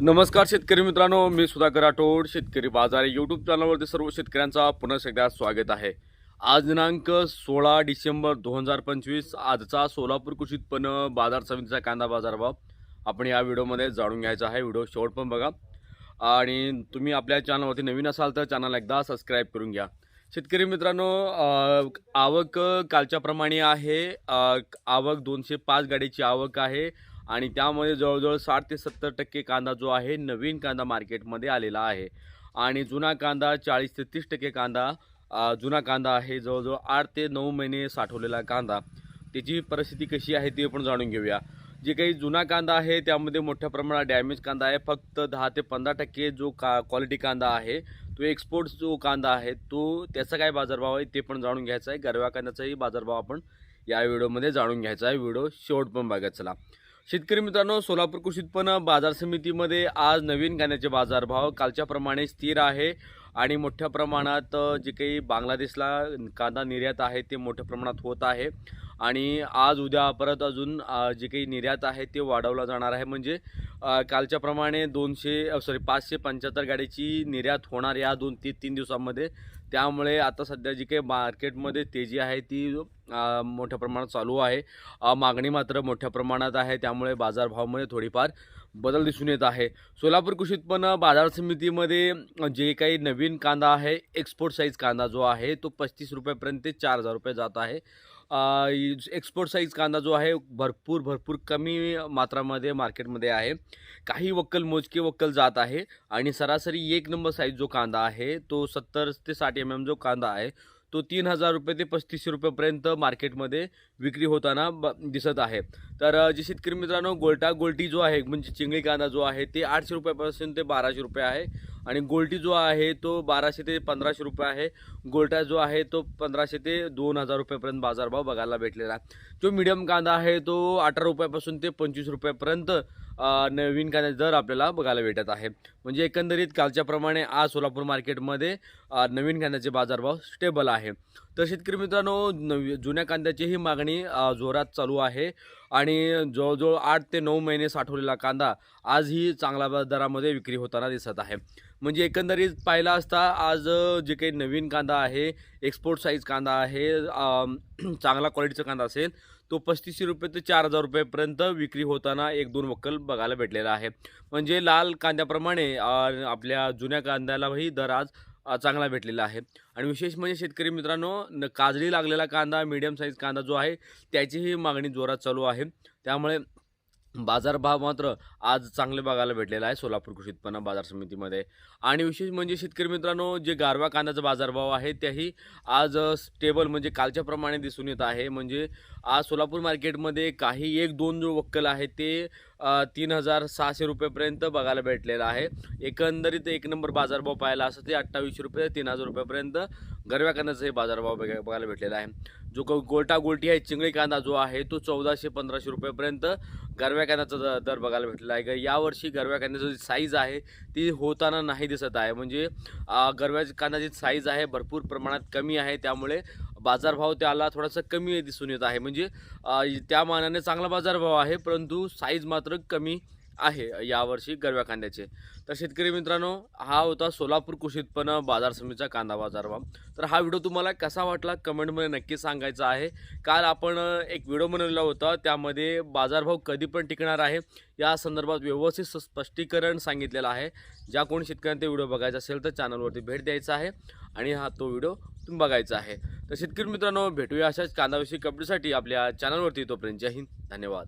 नमस्कार शेतकरी मित्रांनो मी सुधाकर राठोड शेतकरी बाजार यूट्यूब चॅनलवरती सर्व शेतकऱ्यांचा पुन्हा एकदा स्वागत आहे. आज दिनांक सोळा डिसेंबर दोन हजार पंचवीस आजचा सोलापूर कृषी उत्पन्न बाजार समितीचा कांदा बाजारभाव आपण या व्हिडिओमध्ये जाणून घ्यायचा आहे. व्हिडिओ शेवट पण बघा. आणि तुम्ही आपल्या चॅनलवरती नवीन असाल तर चॅनल एकदा सबस्क्राईब करून घ्या. शेतकरी मित्रांनो आवक कालच्याप्रमाणे आहे. आवक दोनशे पाच गाडीची आवक आहे. आणि त्यामध्ये जवळजवळ साठ ते सत्तर टक्के कांदा जो आहे नवीन कांदा मार्केटमध्ये आलेला आहे. आणि जुना कांदा चाळीस ते तीस टक्के कांदा जुना कांदा आहे जवळजवळ आठ ते नऊ महिने साठवलेला कांदा. त्याची परिस्थिती कशी आहे ते पण जाणून घेऊया. जे काही जुना कांदा आहे त्यामध्ये मोठ्या प्रमाणात डॅमेज कांदा आहे. फक्त दहा ते पंधरा टक्के जो का क्वालिटी कांदा आहे तो एक्सपोर्ट जो कांदा आहे तो त्याचा काय बाजारभाव आहे ते पण जाणून घ्यायचा आहे. गरव्या कांद्याचाही बाजारभाव आपण या व्हिडिओमध्ये जाणून घ्यायचा आहे. व्हिडिओ शेवट पण बघा चला. शेतकरी मित्रांनो सोलापूर कृषी उत्पन्न बाजार समितीमध्ये आज नवीन कांद्याचे बाजारभाव कालच्याप्रमाणे स्थिर आहे आणि मोठ्या प्रमाणात जे काही बांगलादेशला कांदा निर्यात आहे ते मोठ्या प्रमाणात होत आहे. आणि आज उद्या परत अजून जे काही निर्यात आहे ते वाढवला जाणार आहे. म्हणजे कालच्याप्रमाणे दोनशे सॉरी पाचशे पंच्याहत्तर गाडीची निर्यात होणार या दोन ते तीन दिवसामध्ये. त्यामुळे आता सध्या जी काही मार्केटमध्ये तेजी आहे ती मोठ्या प्रमाणात चालू आहे. मागणी मात्र मोठ्या प्रमाणात आहे. त्यामुळे बाजारभावामध्ये थोडीफार बदल दिसून येत आहे. सोलापूर कृषी उत्पन्न बाजार समितीमध्ये जे काही नवीन कांदा आहे एक्सपोर्ट साईज कांदा जो आहे तो पस्तीस रुपयापर्यंत ते चार हजार रुपये जात आहे. एक्सपोर्ट साईज कांदा जो आहे भरपूर भरपूर कमी मात्रामध्ये मार्केटमध्ये आहे. काही वक्कल मोजके वक्कल जात आहे आणि सरासरी एक नंबर साईज जो कांदा आहे तो सत्तर ते साठ एम एम जो कांदा आहे तो तीन हजार रुपये ते पस्तीसशे रुपयेपर्यंत मार्केटमध्ये विक्री होताना ब दिसत आहे. तर जे शेतकरी मित्रांनो गोल्टा गोल्टी जो आहे म्हणजे चिंगळी कांदा जो आहे ते आठशे रुपयापासून ते बाराशे रुपये आहे. आणि गोल्टी जो आहे तो बाराशे ते पंधराशे रुपये आहे. गोल्टा जो आहे तो पंधराशे ते दोन हजार रुपयापर्यंत बाजारभाव बघायला भेटलेला. जो मिडियम कांदा आहे तो अठरा रुपयापासून ते पंचवीस रुपयापर्यंत नवीन कांद्याचा दर आपल्याला बघायला भेटत आहे. म्हणजे एकंदरीत कालच्याप्रमाणे आज सोलापूर मार्केटमध्ये नवीन कांद्याचे बाजारभाव स्टेबल आहे. तर शेतकरी मित्रांनो नवी जुन्या कांद्याचीही मागणी जोरात चालू आहे. आणि जवळजवळ आठ ते नऊ महिने साठवलेला कांदा आजही चांगल्या दरामध्ये विक्री होताना दिसत आहे. म्हणजे एकंदरीत पाहिला असता आज जे काही नवीन कांदा आहे एक्सपोर्ट साईज कांदा आहे चांगला क्वालिटीचा कांदा असेल तो पस्तीसशे रुपये ते चार हजार रुपयेपर्यंत विक्री होताना एक दोन वक्कल बघायला भेटलेला आहे. म्हणजे लाल कांद्याप्रमाणे आपल्या जुन्या कांद्यालाही दर आज चांगला भेटलेला आहे. आणि विशेष म्हणजे शेतकरी मित्रांनो न काजळी लागलेला कांदा मीडियम साईज कांदा जो आहे त्याचीही मागणी जोरात चालू आहे. त्यामुळे बाजारभाव मात्र आज चांगले बघायला भेटलेला आहे सोलापूर कृषी उत्पन्न बाजार समितीमध्ये. आणि विशेष म्हणजे शेतकरी मित्रांनो जे गारवा कांद्याचा बाजारभाव आहे त्याही आज स्टेबल म्हणजे कालच्याप्रमाणे दिसून येत आहे. म्हणजे आज सोलापूर मार्केटमध्ये काही एक दोन जो वक्कल आहे ते तीन हजार सहाशे रुपयेपर्यंत बघायला भेटलेला आहे. एकंदरीत एक नंबर बाजारभाव पाहायला असं ते अठ्ठावीसशे रुपये तीन हजार रुपयापर्यंत गरव्या कांद्याचाही बाजारभाव बघायला भेटलेला आहे. जो क गोल्टा गोल्टी आहे चिंगळी कांदा जो आहे तो चौदाशे पंधराशे रुपयेपर्यंत गरव्या कांद्याचा दर बघायला भेटलेला आहे. ग- यावर्षी गरव्या कांद्याची जी साईज आहे ती होताना नाही दिसत आहे. म्हणजे गरव्या कांद्याची साईज आहे भरपूर प्रमाणात कमी आहे. त्यामुळे बाजारभाव त्याला थोडासा कमी दिसून येत आहे. म्हणजे त्या मानाने चांगला बाजारभाव आहे परंतु साईज मात्र कमी आहे यावर्षी गरव्या कांद्याचे. तर शेतकरी मित्रांनो हा होता सोलापूर कृषी उत्पन्न बाजार समितीचा कांदा बाजारभाव तर हा व्हिडिओ तुम्हाला कसा वाटला कमेंटमध्ये नक्की सांगायचा आहे. काल आपण एक व्हिडिओ बनवलेला होता त्यामध्ये बाजारभाव कधी पण टिकणार आहे या संदर्भात व्यवस्थित स्पष्टीकरण सांगितलेलं आहे. ज्या कोणी शेतकऱ्यांना ते व्हिडिओ बघायचा असेल तर चॅनलवरती भेट द्यायचा आहे आणि हा तो व्हिडिओ तुम्ही बघायचा आहे. तर शेतकरी मित्रांनो भेटूया अशाच कांदाविषयी कपडेसाठी आपल्या चॅनलवरती. तोपर्यंत जय हिंद. धन्यवाद.